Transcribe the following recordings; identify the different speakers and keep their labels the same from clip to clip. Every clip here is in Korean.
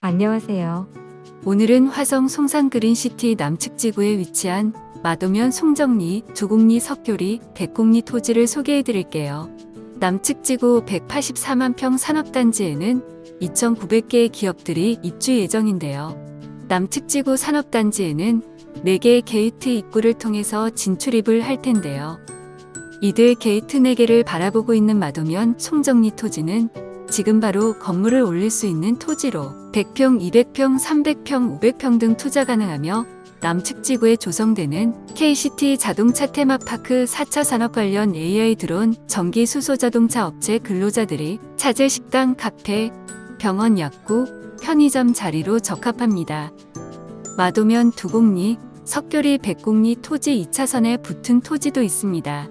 Speaker 1: 안녕하세요.
Speaker 2: 오늘은 화성 송산 그린시티 남측 지구에 위치한 마도면 송정리, 두곡리 석교리, 백곡리 토지를 소개해 드릴게요. 남측 지구 184만 평 산업단지에는 2,900개의 기업들이 입주 예정인데요. 남측 지구 산업단지에는 4개의 게이트 입구를 통해서 진출입을 할 텐데요. 이들 게이트 4개를 바라보고 있는 마도면 송정리 토지는 지금 바로 건물을 올릴 수 있는 토지로 100평, 200평, 300평, 500평 등 투자 가능하며 남측 지구에 조성되는 KCT 자동차 테마파크 4차 산업 관련 AI 드론 전기 수소 자동차 업체 근로자들이 차제 식당, 카페, 병원 약국, 편의점 자리로 적합합니다. 마도면 두곡리, 석교리 백곡리 토지 2차선에 붙은 토지도 있습니다.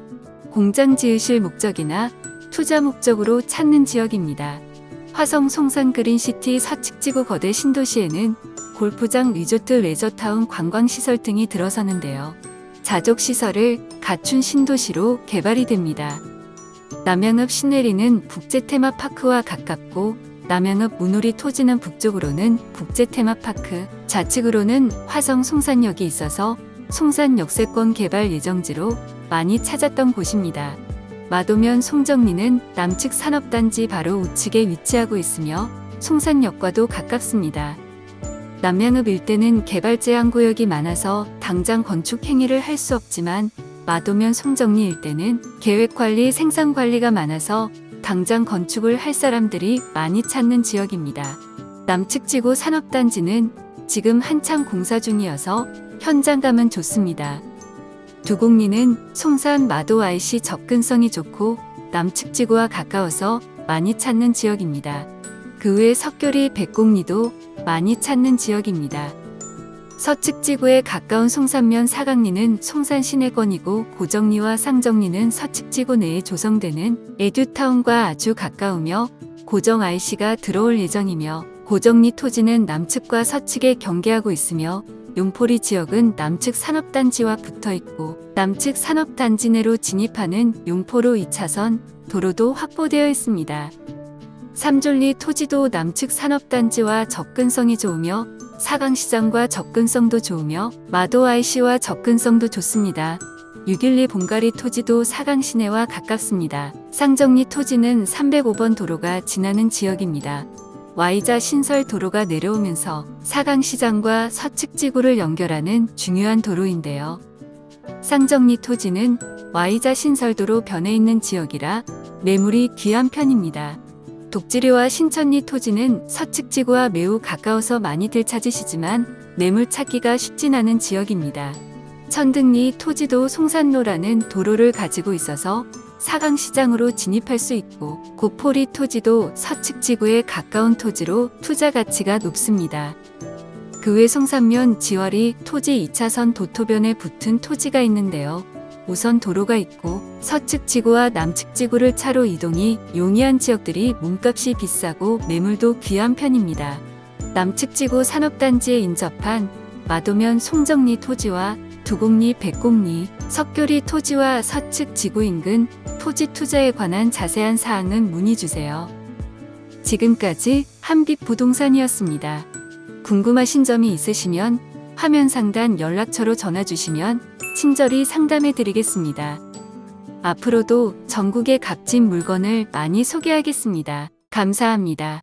Speaker 2: 공장 지으실 목적이나 투자 목적으로 찾는 지역입니다. 화성 송산 그린시티 서측지구 거대 신도시에는 골프장, 리조트, 레저타운, 관광시설 등이 들어서는데요. 자족시설을 갖춘 신도시로 개발이 됩니다. 남양읍 신내리는 국제테마파크와 가깝고 남양읍 문우리 토지는 북쪽으로는 국제테마파크, 좌측으로는 화성 송산역이 있어서 송산 역세권 개발 예정지로 많이 찾았던 곳입니다. 마도면 송정리는 남측 산업단지 바로 우측에 위치하고 있으며 송산역과도 가깝습니다. 남양읍 일대는 개발 제한 구역이 많아서 당장 건축 행위를 할 수 없지만 마도면 송정리 일대는 계획 관리, 생산 관리가 많아서 당장 건축을 할 사람들이 많이 찾는 지역입니다. 남측 지구 산업단지는 지금 한창 공사 중이어서 현장감은 좋습니다. 두곡리는 송산 마도 IC 접근성이 좋고 남측 지구와 가까워서 많이 찾는 지역입니다. 그 외 석교리 백곡리도 많이 찾는 지역입니다. 서측 지구에 가까운 송산면 사강리는 송산 시내권이고 고정리와 상정리는 서측 지구 내에 조성되는 에듀타운과 아주 가까우며 고정 IC가 들어올 예정이며 고정리 토지는 남측과 서측에 경계하고 있으며 용포리 지역은 남측 산업단지와 붙어 있고 남측 산업단지 내로 진입하는 용포로 2차선 도로도 확보되어 있습니다. 삼졸리 토지도 남측 산업단지와 접근성이 좋으며 사강시장과 접근성도 좋으며 마도 IC와 접근성도 좋습니다. 612 봉가리 토지도 사강 시내와 가깝습니다. 상정리 토지는 305번 도로가 지나는 지역입니다. Y자 신설 도로가 내려오면서 사강시장과 서측 지구를 연결하는 중요한 도로인데요. 상정리 토지는 Y자 신설도로 변해 있는 지역이라 매물이 귀한 편입니다. 독지리와 신천리 토지는 서측 지구와 매우 가까워서 많이들 찾으시지만 매물 찾기가 쉽진 않은 지역입니다. 천등리 토지도 송산로라는 도로를 가지고 있어서 사강 시장으로 진입할 수 있고 고포리 토지도 서측 지구에 가까운 토지로 투자 가치가 높습니다. 그외 송산면 지월이 토지 2차선 도토변에 붙은 토지가 있는데요. 우선 도로가 있고 서측 지구와 남측 지구를 차로 이동이 용이한 지역들이 몸값이 비싸고 매물도 귀한 편입니다. 남측 지구 산업단지에 인접한 마도면 송정리 토지와 두곡리, 백곡리, 석교리 토지와 서측 지구 인근 토지 투자에 관한 자세한 사항은 문의 주세요. 지금까지 한빛 부동산이었습니다. 궁금하신 점이 있으시면 화면 상단 연락처로 전화 주시면 친절히 상담해 드리겠습니다. 앞으로도 전국의 값진 물건을 많이 소개하겠습니다. 감사합니다.